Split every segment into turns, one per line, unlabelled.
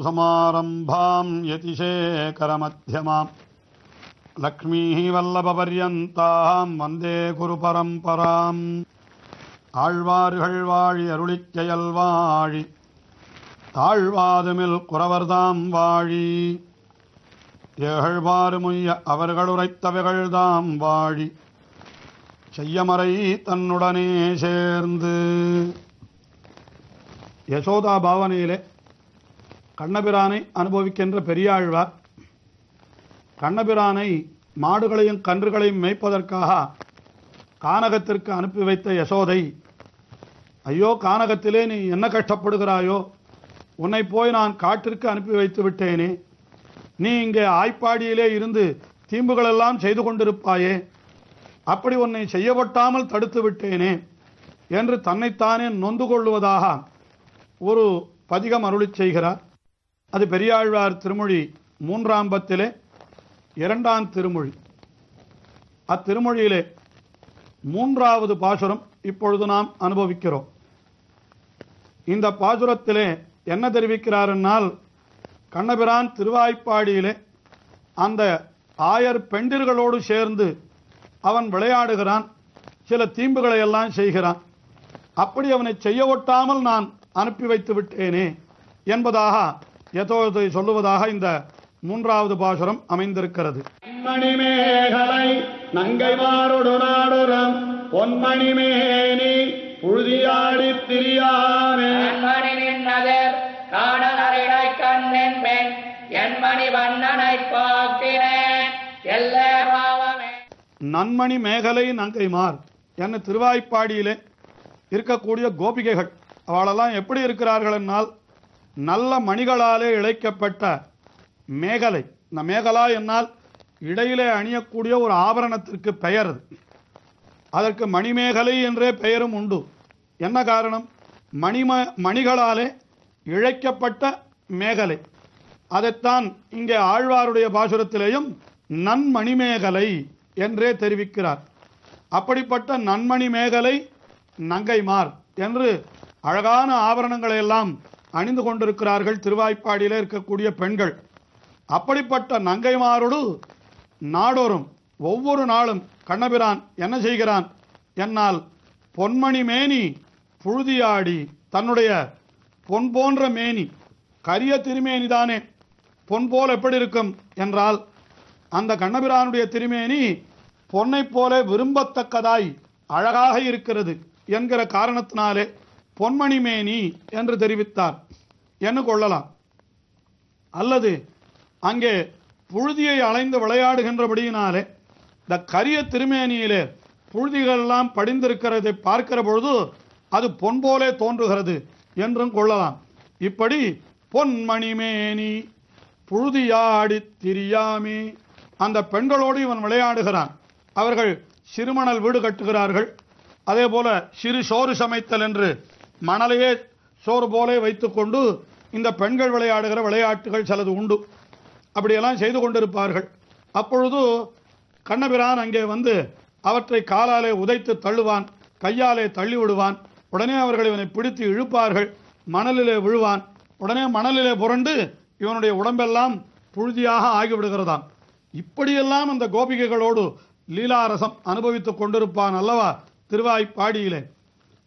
अस्मत्गुरुसमारम्भाम् यतिशेखरमध्यमाम् लक्ष्मीः வல்லபபர்யந்தாம் வந்தே குரு பரம்பராம் ஆழ்வார்கள் வாழி அருளிச் செயல் வாழி தாழ்வாதுமில் குறவர்தாம் வாழி ஏகழ்வாறுமுய்ய அவர்களுரைத்தவைகள்தாம் வாழி செய்யமறை தன்னுடனே சேர்ந்து யசோதா பாவனையிலே கண்ணபிரானை அனுபவிக்கின்ற பெரியாழ்வார் கண்ணபிரானை மாடுகளையும் கன்றுகளையும் மேய்ப்பதற்காக கானகத்திற்கு அனுப்பி வைத்த யசோதை ஐயோ கானகத்திலே நீ என்ன கஷ்டப்படுகிறாயோ உன்னை போய் நான் காட்டிற்கு அனுப்பி வைத்து விட்டேனே. நீ இங்கே ஆய்ப்பாடியிலே இருந்து தீம்புகளெல்லாம் செய்து கொண்டிருப்பாயே. அப்படி உன்னை செய்யப்பட்டாமல் தடுத்து விட்டேனே என்று தன்னைத்தானே நொந்து கொள்வதாக ஒரு பதிகம் அருளி செய்கிறார். அது பெரியாழ்வார் திருமொழி மூன்றாம் பத்திலே இரண்டாம் திருமொழி. அத்திருமொழியிலே மூன்றாவது பாசுரம் இப்பொழுது நாம் அனுபவிக்கிறோம். இந்த பாசுரத்திலே என்ன தெரிவிக்கிறார் என்னால் கண்ணபிரான் திருவாய்ப்பாடியிலே அந்த ஆயர் பெண்டிர்களோடு சேர்ந்து அவன் விளையாடுகிறான் சில தீம்புகளை எல்லாம் செய்கிறான். அப்படி அவனை செய்ய ஒட்டாமல் நான் அனுப்பி வைத்து விட்டேனே என்பதாக யதோதை சொல்லுவதாக இந்த மூன்றாவது பாசுரம் அமைந்திருக்கிறது.
மணிமேகலை நங்கை மாறுடு நாடுரம். பொன்மணிமேனி புழுதியாடித் திரியாமே
கண்மணி நின்னதர் காணலரிடை கண்ணின் பெண் என்மணி வண்ணனை பார்க்கிறேன் எல்ல பாவமே.
நன்மணி மேகலை நங்கைமார். என்ன திருவாய்ப்பாடியிலே இருக்கக்கூடிய கோபிகைகள். அவளெல்லாம் எப்படி இருக்கிறார்கள் என்னால் நல்ல மணிகளாலே இழைக்கப்பட்ட மேகலை. இந்த மேகலா என்னால் இடையிலே அணியக்கூடிய ஒரு ஆபரணத்திற்கு பெயர் அது. அதற்கு மணிமேகலை என்றே பெயரும் உண்டு. என்ன காரணம்? மணிம மணிகளாலே இழைக்கப்பட்ட மேகலை. அதைத்தான் இங்கே ஆழ்வாருடைய பாசுரத்திலேயும் நன்மணிமேகலை என்றே தெரிவிக்கிறார். அப்படிப்பட்ட நன்மணி மேகலை நங்கைமார் என்று அழகான ஆபரணங்களை எல்லாம் அணிந்து கொண்டிருக்கிறார்கள். திருவாய்ப்பாடியில் இருக்கக்கூடிய பெண்கள். அப்படிப்பட்ட நங்கைமாரோடு நாடோறும் ஒவ்வொரு நாளும் கண்ணபிரான் என்ன செய்கிறான் என்னால் பொன்மணி மேனி புழுதியாடி தன்னுடைய பொன் போன்ற மேனி கரிய திருமேனி தானே பொன் போல் எப்படி இருக்கும் என்றால் அந்த கண்ணபிரானுடைய திருமேனி பொன்னைப் போல விரும்பத்தக்கதாய் அழகாக இருக்கிறது என்கிற காரணத்தினாலே பொன்மணிமேனி என்று தெரிவித்தார். என்று கொள்ளலாம்? அல்லது அங்கே புழுதியை அலைந்து விளையாடுகின்றபடியினாலே இந்த கரிய திருமேனியிலே புழுதிகளெல்லாம் படிந்திருக்கிறதை பார்க்கிற பொழுது அது பொன் போலே தோன்றுகிறது என்றும் கொள்ளலாம். இப்படி பொன்மணிமேனி புழுதியாடி திரியாமே அந்த பெண்களோடு இவன் விளையாடுகிறான். அவர்கள் சிறுமணல் வீடு கட்டுகிறார்கள். அதே போல சிறு சோறு சமைத்தல் என்று மணலையே சோறு போலே வைத்துக்கொண்டு இந்த பெண்கள் விளையாடுகிற விளையாட்டுகள் சிலது உண்டு. அப்படியெல்லாம் செய்து கொண்டிருப்பார்கள். அப்பொழுது கண்ணபிரான் அங்கே வந்து அவற்றை காலாலே உதைத்து தள்ளுவான் கையாலே தள்ளி விடுவான் உடனே அவர்கள் இவனை பிடித்து இழுப்பார்கள் மணலிலே விழுவான். உடனே மணலிலே புரண்டு இவனுடைய உடம்பெல்லாம் புழுதியாக ஆகிவிடுகிறதாம். இப்படியெல்லாம் அந்த கோபிகைகளோடு லீலாரசம் அனுபவித்துக் கொண்டிருப்பான் அல்லவா திருவாய்ப்பாடியிலே.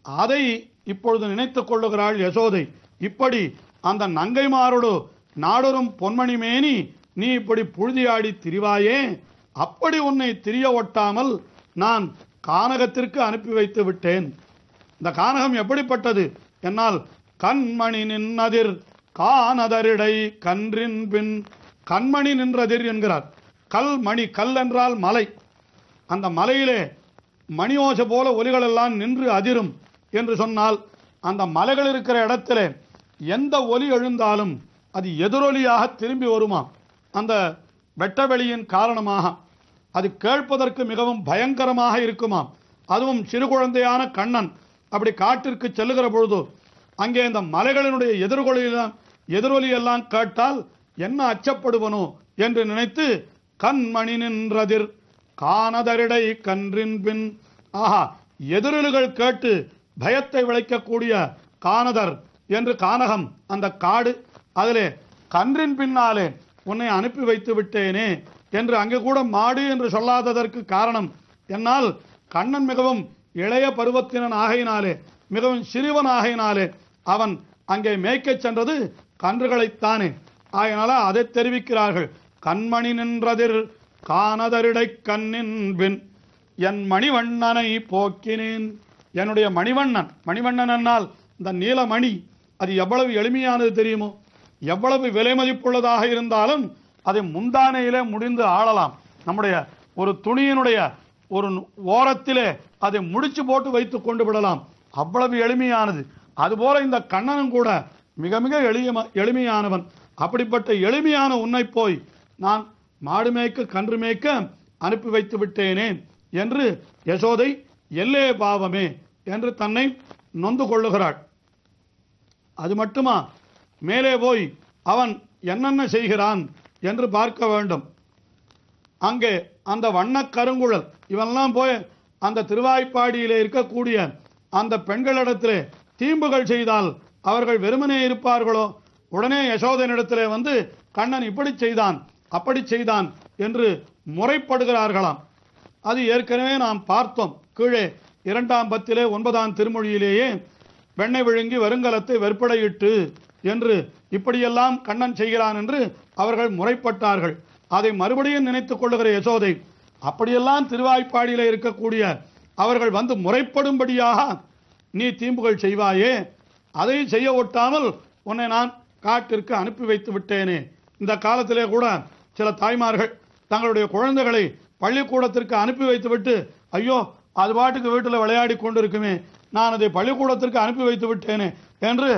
அதை இப்பொழுது நினைத்துக் கொள்ளுகிறாள் யசோதை. இப்படி அந்த நங்கைமாரோடு நாடொரும் பொன்மணி மேனி நீ இப்படி புழுதியாடி திரிவாயே? அப்படி உன்னை திரிய ஒட்டாமல் நான் கானகத்திற்கு அனுப்பி வைத்து விட்டேன். இந்த கானகம் எப்படிப்பட்டது? என்னால் கண்மணி நின்னதிர் கானதரிடை கன்றின் பின் கண்மணி நின்றதிர் என்கிறார். கல் மணி கல் என்றால் மலை. அந்த மலையிலே மணியோச போல ஒலிகளெல்லாம் நின்று அதிரும். என்று சொன்னால் அந்த மலைகள் இருக்கிற இடத்துல எந்த ஒலி எழுந்தாலும் அது எதிரொலியாக திரும்பி வருமா? அந்த வெட்டவெளியின் காரணமாக. அது கேட்பதற்கு மிகவும் பயங்கரமாக இருக்குமாம் அதுவும் சிறு குழந்தையான கண்ணன் அப்படி காட்டிற்கு செல்லுகிற பொழுது அங்கே இந்த மலைகளினுடைய எதிர்கொலியெல்லாம் எதிரொலி எல்லாம் கேட்டால் என்ன அச்சப்படுவனோ என்று நினைத்து கண்மணி நின்றதிர். காணதரிடை கன்றின் பின். ஆஹா எதிரொலிகள் கேட்டு பயத்தை விளைக்கக்கூடிய கானதர் என்று கானகம் அந்த காடு அதிலே கன்றின் பின்னாலே உன்னை அனுப்பி வைத்து விட்டேனே என்று அங்கே கூட மாடு என்று சொல்லாததற்கு காரணம். என்னால் கண்ணன் மிகவும் இளைய பருவத்தினன் ஆகையினாலே மிகவும் சிறுவன் ஆகையினாலே அவன் அங்கே மேய்க்கச் சென்றது கன்றுகளைத்தானே ஆகையினால அதை தெரிவிக்கிறார்கள். கண்மணி நின்றதிர் காணதரிடை கண்ணின் பின் என் மணிவண்ணனை போக்கினேன். என்னுடைய மணிவண்ணன். மணிவண்ணன் என்னால் இந்த நீலமணி அது எவ்வளவு எளிமையானது தெரியுமோ? எவ்வளவு விலை மதிப்புள்ளதாக இருந்தாலும் அதை முந்தானையிலே முடிந்து ஆளலாம். நம்முடைய ஒரு துணியினுடைய ஒரு ஓரத்திலே அதை முடிச்சு போட்டு வைத்து கொண்டு விடலாம். அவ்வளவு எளிமையானது. அதுபோல இந்த கண்ணனும் கூட மிக மிக எளிய எளிமையானவன். அப்படிப்பட்ட எளிமையான உன்னை போய் நான் மாடு மேய்க்க கன்று மேய்க்க அனுப்பி வைத்து விட்டேனே என்று யசோதை எல்லே பாவமே என்று தன்னை நொந்து கொள்ளுகிறாள். அது மட்டுமா? மேலே போய் அவன் என்னென்ன செய்கிறான் என்று பார்க்க வேண்டும். அங்கே அந்த வண்ணக் கருங்குழல் இவெல்லாம் போய் அந்த திருவாய்ப்பாடியிலே இருக்கக்கூடிய அந்த பெண்களிடத்திலே தீம்புகள் செய்தால் அவர்கள் வெறுமனே இருப்பார்களோ? உடனே யசோதனிடத்திலே வந்து கண்ணன் இப்படி செய்தான் அப்படி செய்தான் என்று முறைப்படுகிறார்களாம். அது ஏற்கனவே நாம் பார்த்தோம். கீழே இரண்டாம் பத்திலே ஒன்பதாம் திருமொழியிலேயே வெண்ணை விழுங்கி வருங்கலத்தை வெற்படையிட்டு என்று இப்படியெல்லாம் கண்ணன் செய்கிறான் என்று அவர்கள் முறைப்பட்டார்கள். அதை மறுபடியும் நினைத்துக் கொள்ளுகிற யசோதை அப்படியெல்லாம் திருவாய்ப்பாடியில் இருக்கக்கூடிய அவர்கள் வந்து முறைப்படும்படியாக நீ தீம்புகள் செய்வாயே அதை செய்ய ஒட்டாமல் உன்னை நான் காட்டிற்கு அனுப்பி வைத்து விட்டேனே. இந்த காலத்திலே கூட சில தாய்மார்கள் தங்களுடைய குழந்தைகளை பள்ளிக்கூடத்திற்கு அனுப்பி வைத்துவிட்டு ஐயோ அது பாட்டுக்கு வீட்டில் விளையாடி கொண்டிருக்குமே நான் அதை பள்ளிக்கூடத்திற்கு அனுப்பி வைத்து விட்டேனே என்று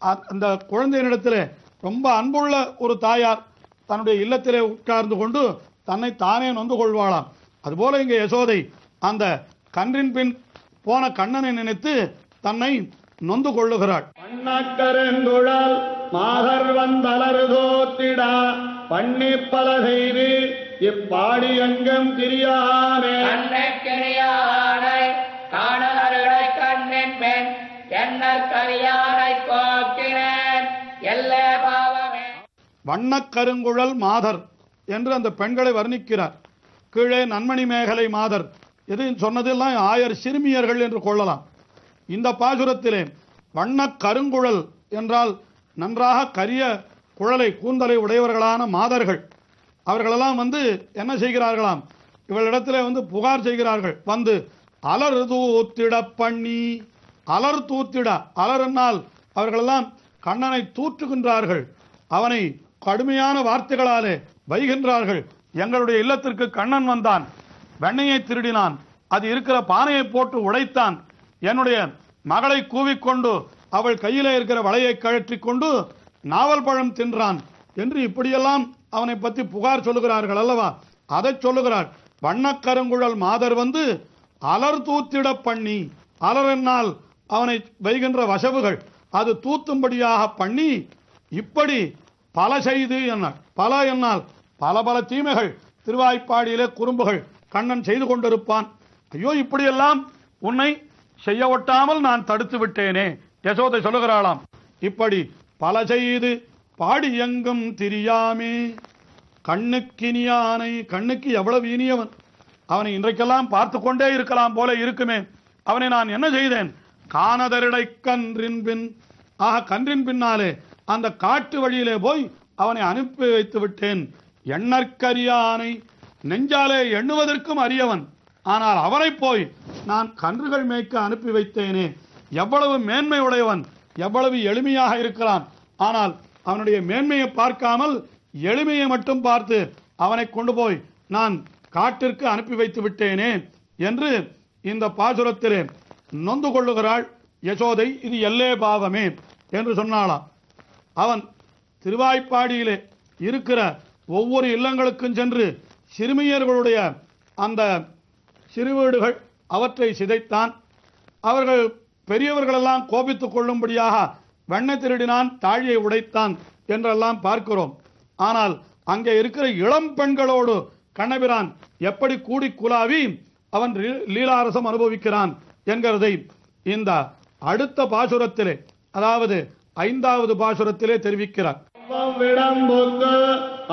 அ- அந்த குழந்தையினிடத்திலே ரொம்ப அன்புள்ள ஒரு தாயார் தன்னுடைய இல்லத்திலே உட்கார்ந்து கொண்டு தன்னை தானே நொந்து கொள்வாளாம். அதுபோல இங்கே யசோதை அந்த கன்றின் பின் போன கண்ணனை நினைத்து தன்னை நொந்து கொள்ளுகிறாள்.
பண்ணக்கருங்குழல் மாதர் வந்தலரு தோத்திடா பண்ணிப்பல செய்து இப்பாடி எங்கும் திரியானே.
கரியானை போக்கினேன் எல்லே பாவமே.
வண்ணக் கருங்குழல் மாதர் என்று அந்த பெண்களை வர்ணிக்கிறார். கீழே நன்மணி மேகலை மாதர். இது சொன்னதெல்லாம் ஆயர் சிறுமியர்கள் என்று கொள்ளலாம். இந்த பாசுரத்திலே வண்ணக் கருங்குழல் என்றால் நன்றாக கரிய குழலை கூந்தலை உடையவர்களான மாதர்கள். அவர்களெல்லாம் வந்து என்ன செய்கிறார்களாம்? இவளிடத்திலே வந்து புகார் செய்கிறார்கள். வந்து அலருதூத்திட பண்ணி அலர் தூத்திட அலர்னால் அவர்களெல்லாம் கண்ணனை தூற்றுகின்றார்கள். அவனை கடுமையான வார்த்தைகளாலே வைகின்றார்கள். எங்களுடைய இல்லத்திற்கு கண்ணன் வந்தான். வெண்ணையை திருடினான். அது இருக்கிற பானையை போட்டு உடைத்தான். என்னுடைய மகளை கூவிக்கொண்டு அவள் கையில் இருக்கிற வலையை கழற்றி கொண்டு நாவல் பழம் தின்றான் என்று இப்படியெல்லாம் அவனை பற்றி புகார் சொல்லுகிறார்கள் அல்லவா? அதை சொல்லுகிறார். வண்ணக்கருங்குழல் மாதர் வந்து அலர் தூத்திட பண்ணி அலர் என்னால் அவனை வைகின்ற வசவுகள். அது தூத்தும்படியாக பண்ணி இப்படி பல செய்து என்ன பல என்னால் பல பல தீமைகள் திருவாய்ப்பாடியிலே குறும்புகள் கண்ணன் செய்து கொண்டிருப்பான். ஐயோ இப்படியெல்லாம் உன்னை செய்ய ஒட்டாமல் நான் தடுத்து விட்டேனே. யசோதை சொல்லுகிறாளாம் இப்படி பல செய்து பாடி எங்கும் திரியாமே. கண்ணுக்கினியானை கண்ணுக்கு எவ்வளவு இனியவன். அவனை இன்றைக்கெல்லாம் பார்த்து கொண்டே இருக்கலாம் போல இருக்குமே. அவனை நான் என்ன செய்தேன்? காணதரிடை கன்றின் பின் ஆக கன்றின் பின்னாலே அந்த காட்டு வழியிலே போய் அவனை அனுப்பி வைத்து விட்டேன். எண்ணற்கரியானை நெஞ்சாலே எண்ணுவதற்கும் அறியவன் ஆனால் அவனை போய் நான் கன்றுகள் மேய்க்க அனுப்பி வைத்தேனே. எவ்வளவு மேன்மை உடையவன் எவ்வளவு எளிமையாக இருக்கிறான். ஆனால் அவனுடைய மேன்மையை பார்க்காமல் எளிமையை மட்டும் பார்த்து அவனை கொண்டு போய் நான் காட்டிற்கு அனுப்பி வைத்து விட்டேனே என்று இந்த பாசுரத்திலே நொந்து கொள்ளுகிறாள் யசோதை இது எல்லே பாவமே என்று சொன்னாளாம். அவன் திருவாய்ப்பாடியிலே இருக்கிற ஒவ்வொரு இல்லங்களுக்கும் சென்று சிறுமியர்களுடைய அந்த சிறு வீடுகள் அவற்றை சிதைத்தான். அவர்கள் பெரியவர்களெல்லாம் கோபித்துக் கொள்ளும்படியாக வெண்ணை திருடினான் தாழியை உடைத்தான் என்றெல்லாம் பார்க்கிறோம். ஆனால் அங்கே இருக்கிற இளம் பெண்களோடு கண்ணபிரான் எப்படி கூடி குலாவி அவன் லீ- லீலாரசம் அனுபவிக்கிறான் என்கிறதை இந்த அடுத்த பாசுரத்திலே அதாவது ஐந்தாவது பாசுரத்திலே தெரிவிக்கிறார்.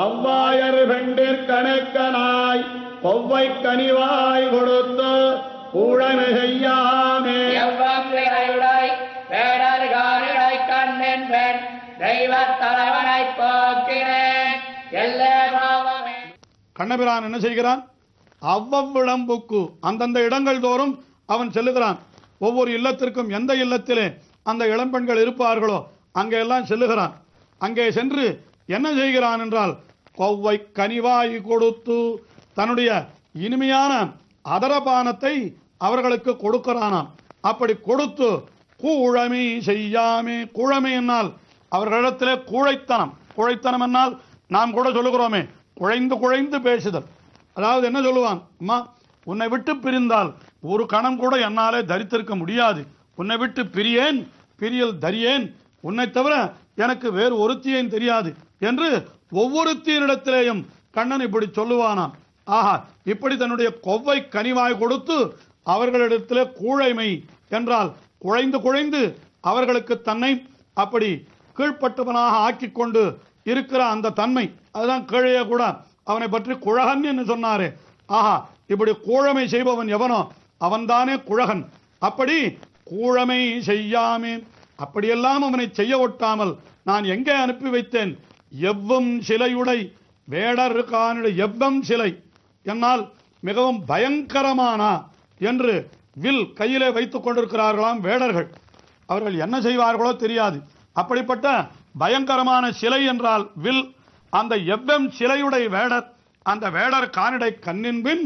அவ்வாயர் பெண்டிற் கணக்கனாய் கொவ்வை கனிவாய் கொடுத்து ஊழமை செய்யாமே.
எவ்வம் விளையுடாய் வேடர்காரிடை கண்ணன் பெண் தெய்வத் தலைவனை பாவமே.
கண்ணபிரான் என்ன செய்கிறான்? அவ்வவ்விளம்புக்கு அந்தந்த இடங்கள் தோறும் அவன் செல்லுகிறான். ஒவ்வொரு இல்லத்திற்கும் எந்த இல்லத்திலே அந்த இளம்பெண்கள் இருப்பார்களோ அங்கே எல்லாம் செல்லுகிறான். அங்கே சென்று என்ன செய்கிறான் என்றால் கொவ்வை கனிவாய் கொடுத்து தன்னுடைய இனிமையான அதரபானத்தை அவர்களுக்கு கொடுக்கிறானாம். அப்படி கொடுத்து கூழமை செய்யாமே. கூழமை என்னால் அவர்களிடத்திலே கூழைத்தனம். குழைத்தனம் என்னால் நாம் கூட சொல்லுகிறோமே குழைந்து குழைந்து பேசுதல். அதாவது என்ன சொல்லுவான்? அம்மா உன்னை விட்டு பிரிந்தால் ஒரு கணம் கூட என்னாலே தரித்திருக்க முடியாது. உன்னை விட்டு பிரியேன் பிரியல் தரியேன். உன்னை தவிர எனக்கு வேறு ஒருத்தியையும் தெரியாது என்று ஒவ்வொருத்தியனிடத்திலேயும் கண்ணன் இப்படி சொல்லுவானாம். ஆஹா இப்படி தன்னுடைய கொவ்வை கனிவாய் கொடுத்து அவர்களிடத்திலே கூழைமை என்றால் குழைந்து குழைந்து அவர்களுக்கு தன்னை அப்படி கீழ்ப்பட்டவனாக ஆக்கிக் கொண்டு இருக்கிற அந்த தன்மை அதுதான் கீழே கூட அவனை பற்றி குழகன் என்று சொன்னாரே. ஆஹா இப்படி கூழமை செய்பவன் எவனோ? அவன்தானே குழகன். அப்படி கூழமை செய்யாமே. அப்படியெல்லாம் அவனை செய்ய ஒட்டாமல் நான் எங்கே அனுப்பி வைத்தேன்? எவ்வும் சிலையுடை. வேடர் கானுடைய எவ்வம் சிலை. என்னால் மிகவும் பயங்கரமானா என்று வில் கையிலே வைத்துக் கொண்டிருக்கிறார்களாம் வேடர்கள். அவர்கள் என்ன செய்வார்களோ தெரியாது. அப்படிப்பட்ட பயங்கரமான சிலை என்றால் வில் அந்த எவ்வம் சிலையுடைய வேடர் அந்த வேடர் கானிடை கண்ணின் பின்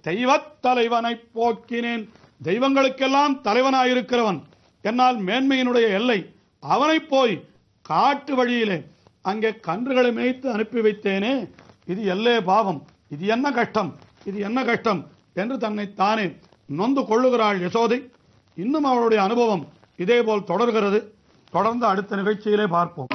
தெய்வத் தலைவனை போக்கினேன். தெய்வங்களுக்கெல்லாம் தலைவனாயிருக்கிறவன். என்னால் மேன்மையினுடைய எல்லை. அவனை போய் காட்டு வழியிலே அங்கே கன்றுகளை மேய்த்து அனுப்பி வைத்தேனே. இது எல்லே பாவம். இது என்ன கஷ்டம்? இது என்ன கஷ்டம்? என்று தன்னை தானே நொந்து கொள்ளுகிறாள் யசோதை. இன்னும் அவளுடைய அனுபவம் இதேபோல் தொடர்கிறது. தொடர்ந்து அடுத்த நிகழ்ச்சியிலே பார்ப்போம்.